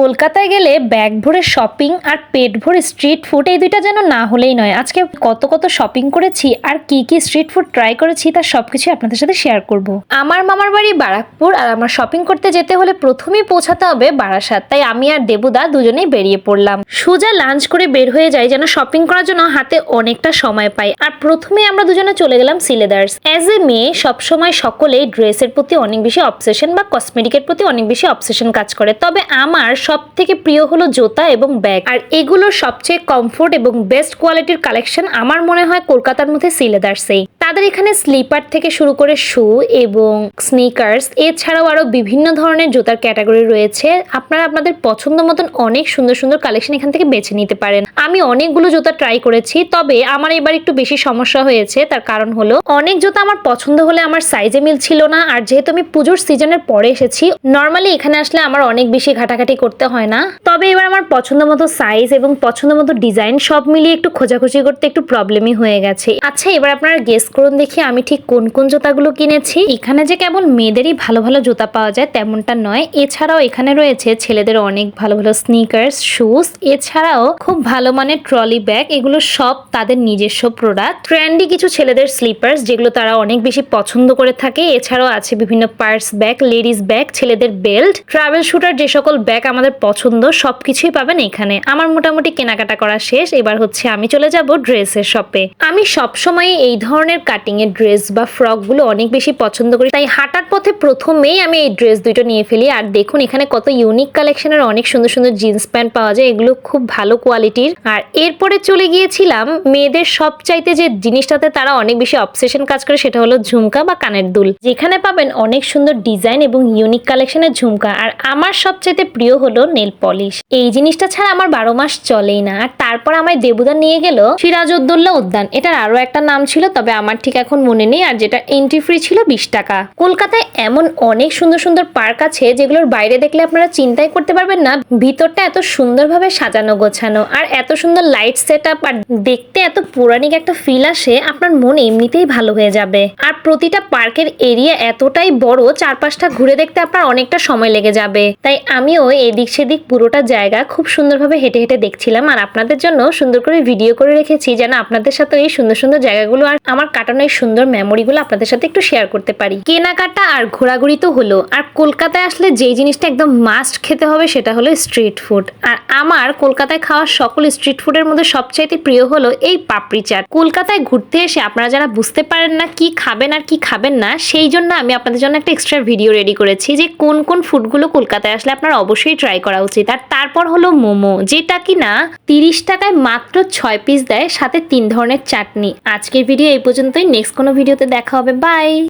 কলকাতায় গেলে ব্যাগ ভরে শপিং আর পেট ভরে স্ট্রিট ফুড এই দুইটা যেন না হলেই নয়। আজকে কত কত শপিং করেছি আর কি কি স্ট্রিট ফুড ট্রাই করেছি তার সবকিছু আপনাদের সাথে শেয়ার করব। আমার মামার বাড়ি বারাকপুর আর আমার শপিং করতে যেতে হলে প্রথমেই পৌঁছাতে হবে বারাসাত। তাই আমি আর দেবুদা দুজনেই বেরিয়ে পড়লাম। সোজা লাঞ্চ করে বের হয়ে যাই যেন শপিং করার জন্য হাতে অনেকটা সময় পাই। আর প্রথমে আমরা দুজনে চলে গেলাম সিলেদার্স। অ্যাজ এ মেয়ে, সবসময় সকলেই ড্রেসের প্রতি অনেক বেশি অবসেশন বা কসমেটিকের প্রতি অনেক বেশি অবসেশন কাজ করে। তবে আমার সব থেকে প্রিয় হলো জোতা এবং ব্যাগ। আর এগুলোর সবচেয়ে কমফোর্ট এবং বেস্ট কোয়ালিটির কালেকশন আমার মনে হয় কলকাতার মধ্যে সিলেদার্সেই তাদের এখানে স্লিপার থেকে শুরু করে শু এবং স্নিকার্স, এছাড়াও আরও বিভিন্ন ধরনের জুতার ক্যাটাগরি রয়েছে। আপনারা আপনাদের পছন্দ মতন অনেক সুন্দর সুন্দর কালেকশন এখান থেকে বেছে নিতে পারেন। আমি অনেকগুলো জুতা ট্রাই করেছি, তবে আমার এবার একটু বেশি সমস্যা হয়েছে। তার কারণ হলো, অনেক জুতা আমার পছন্দ হলে আমার সাইজে মিল ছিল না। আর যেহেতু আমি পুজোর সিজনের পরে এসেছি নর্মালি এখানে আসলে আমার অনেক বেশি ঘাটাঘাটি করতে হয় না। তবে এবার আমার পছন্দ মতো সাইজ এবং পছন্দ মতো ডিজাইন সব মিলিয়ে একটু খোঁজাখুঁজি করতে একটু প্রবলেমই হয়ে গেছে। আচ্ছা এবার আপনারা গেস করুন দেখি আমি ঠিক কোন কোন জুতাগুলো কিনেছি। এখানে যে কেবল মেয়েদেরই ভালো ভালো জুতা পাওয়া যায় তেমনটা নয়। এছাড়াও এখানে রয়েছে ছেলেদের অনেক ভালো ভালো স্নিকার্স শুজ এছাড়াও খুব ভালো মানের ট্রলি ব্যাগ এগুলো সব তাদের নিজস্ব প্রোডাক্ট ট্রেন্ডি কিছু ছেলেদের স্লিপার্স যেগুলো তারা অনেক বেশি পছন্দ করে থাকে। এছাড়াও আছে বিভিন্ন পার্স ব্যাগ লেডিস ব্যাগ ছেলেদের বেল্ট ট্রাভেল শুটার যে সকল ব্যাগ আমাদের পছন্দ, সবকিছুই পাবেন এখানে। আমার মোটামুটি কেনাকাটা করা শেষ। এবার হচ্ছে আমি চলে যাব ড্রেসের শপে আমি সবসময় এই ধরনের কাটিং এর ড্রেস বা ফ্রকগুলো অনেক বেশি পছন্দ করি। তাই হাঁটার পথে প্রথমেই আমি এই ড্রেস দুটো নিয়ে ফেলি। আর দেখুন, এখানে কত ইউনিক কালেকশনের অনেক সুন্দর সুন্দর জিন্স প্যান্ট পাওয়া যায়। এগুলো খুব ভালো কোয়ালিটির আর এরপরে চলে গিয়েছিলাম, মেয়েদের সব চাইতে যে জিনিসটাতে তারা অনেক বেশি অবসেশন কাজ করে সেটা হলো ঝুমকা বা কানের দুল। যেখানে পাবেন অনেক সুন্দর ডিজাইন এবং ইউনিক কালেকশনের ঝুমকা। আর আমার সবচাইতে প্রিয় হলো নেল পলিশ এই জিনিসটা ছাড়া আমার বারো মাস চলেই না। আর তারপর আমায় দেবুদা নিয়ে গেল সিরাজউদ্দৌলা উদ্যান। এটার আরও একটা নাম ছিল, তবে আমার ঠিক এখন মনে নেই, আর যেটা এন্ট্রি ফ্রি ছিল বিশ টাকা। কলকাতায় এমন অনেক সুন্দর সুন্দর পার্ক আছে, যেগুলোর বাইরে দেখলে আপনারা চিন্তাই করতে পারবেন না। ভিতরটা এত সুন্দরভাবে সাজানো, গোছানো, আর এত সুন্দর লাইট সেট আপ আর দেখতে এত পৌরাণিক একটা ফিল আসে, আপনার মন এমনিতেই ভালো হয়ে যাবে। আর প্রতিটা পার্কের এরিয়া এতটাই বড়, চারপাশটা ঘুরে দেখতে আপনার অনেকটা সময় লেগে যাবে। তাই আমিও এদিক সেদিক পুরোটা জায়গা খুব সুন্দরভাবে হেঁটে হেঁটে দেখছিলাম, আর আপনাদের জন্য সুন্দর করে ভিডিও করে রেখেছি, যেন আপনাদের সাথে এই সুন্দর সুন্দর জায়গাগুলো আর আমার কাটানো এই সুন্দর মেমোরিগুলো আপনাদের সাথে একটু শেয়ার করতে পারি। কেনাকাটা আর ঘোরাঘুরি তো হলো। আর কলকাতায় আসলে যেই জিনিসটা একদম মাস্ট খেতে হবে সেটা হলো স্ট্রিট ফুড আর আমার কলকাতায় খাওয়া সকল স্ট্রিট ফুডের মধ্যে সবচাইতে প্রিয় হলো এই পাপড়ি চাট। কলকাতায় ঘুরতে এসে আপনারা যারা বুঝতে পারেন না কি খাবেন আর কি খাবেন না, সেই জন্য আমি আপনাদের জন্য একটা এক্সট্রা ভিডিও রেডি করেছি যে কোন কোন ফুডগুলো কলকাতায় আসলে আপনার অবশ্যই ট্রাই করা উচিত। আর তারপর হলো মোমো, যেটা কি না তিরিশ টাকায় মাত্র ছয় পিস দেয়, সাথে তিন ধরনের চাটনি। আজকের ভিডিও এই পর্যন্তই নেক্সট কোনো ভিডিওতে দেখা হবে বাই